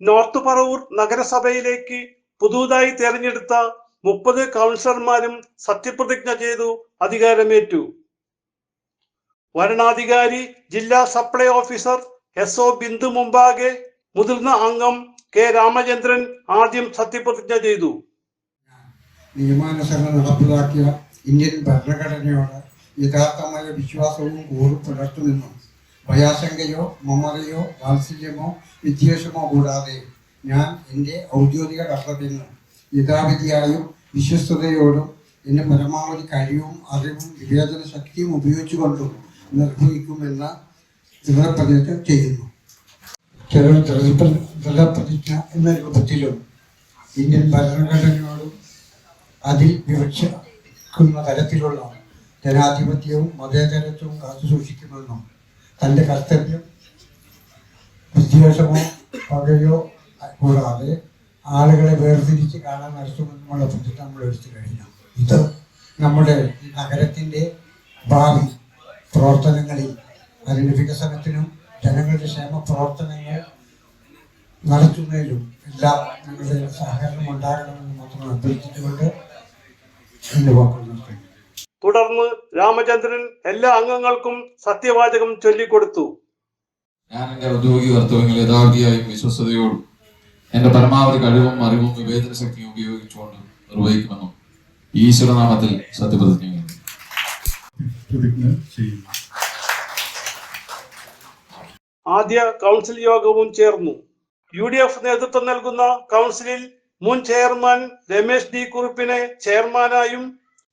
North Paravur നഗരസഭയിലേക്ക് പുതുതായി തെരഞ്ഞെടുത്ത മുപ്പത് കൗൺസിലർമാരും സത്യപ്രതിജ്ഞ ചെയ്തു അധികാരമേറ്റു. വരണാധികാരി ജില്ലാ supply officer S O Bindu മുമ്പാകെ മുതിർന്ന അംഗം കെ രാമചന്ദ്രൻ ആദ്യം സത്യപ്രതിജ്ഞ ചെയ്തു. നിയമാനുസരണം നടപ്പിലാക്കിയ ഇന്ത്യൻ ഭരണഘടനയോട് യഥാർത്ഥമായ വിശ്വാസവും കൂറും പുലർത്തുമെന്നും ഭയാശങ്കയോ മമതയോ വാത്സല്യമോ വിദ്വേഷമോ കൂടാതെ ഞാൻ എന്റെ ഔദ്യോഗിക കർത്തവ്യങ്ങൾ യഥാവിധിയായും വിശ്വസ്തയോടും എന്റെ പരമാവധി കഴിവും അറിവും വിവേചന ശക്തിയും ഉപയോഗിച്ചുകൊണ്ടും നിർവഹിക്കുമെന്ന ദൃഢപ്രതിജ്ഞ ചെയ്യുന്നു. ദൃഢപ്രതിജ്ഞ എന്ന രൂപത്തിലും ഇന്ത്യൻ ഭരണഘടനയോടും അതിൽ വിവക്ഷിക്കുന്ന തരത്തിലുള്ള ജനാധിപത്യവും മതേതരത്വവും കാത്തു സൂക്ഷിക്കുമെന്നും തന്റെ കർത്തവ്യം വിദ്വേഷമോ പകയോ കൂടാതെ ആളുകളെ വേർതിരിച്ച് കാണാൻ നടത്തുമെന്നുള്ള ബുദ്ധി നമ്മൾ എടുത്തു കഴിഞ്ഞു ഇത് നമ്മുടെ നഗരത്തിന്റെ ഭാവി പ്രവർത്തനങ്ങളിൽ അതിന്റെ വികസനത്തിനും ജനങ്ങളുടെ ക്ഷേമ പ്രവർത്തനങ്ങൾ നടത്തുന്നതിലും എല്ലാം നിങ്ങളുടെ സഹകരണം ഉണ്ടാകണമെന്ന് മാത്രം അഭ്യർത്ഥിച്ചുകൊണ്ട് എന്റെ വാക്കുകൾ തുടർന്ന് രാമചന്ദ്രൻ എല്ലാ അംഗങ്ങൾക്കും സത്യവാചകം ചൊല്ലിക്കൊടുത്തു. ഞാൻ എന്റെ ഔദ്യോഗിക കർത്തവ്യങ്ങൾ യഥാർത്ഥിയായും വിശ്വസതയോടും എന്റെ പരമാവധി കഴിവും അറിവും വിവേചന ശക്തിയും ഉപയോഗിച്ചുകൊണ്ട് നിർവഹിക്കുമെന്നും ഈശ്വരനാമത്തിൽ സത്യപ്രതിജ്ഞ ചെയ്യുന്നു. ആദ്യ കൗൺസിൽ യോഗവും ചേർന്നു. യു ഡി എഫ് നേതൃത്വം നൽകുന്ന കൗൺസിലിൽ മുൻ ചെയർമാൻ രമേശ് ഡി കുറുപ്പിനെ ചെയർമാനായും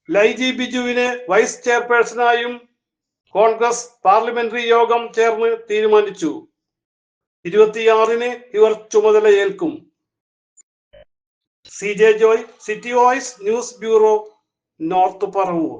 ലൈജി ബിജുവിനെ വൈസ് ചെയർപേഴ്സണായും കോൺഗ്രസ് പാർലമെന്ററി യോഗം ചേർന്ന് തീരുമാനിച്ചു. ഇരുപത്തിയാറിന് ഇവർ ചുമതലയേൽക്കും C J Joy city voice news bureau north Paravur.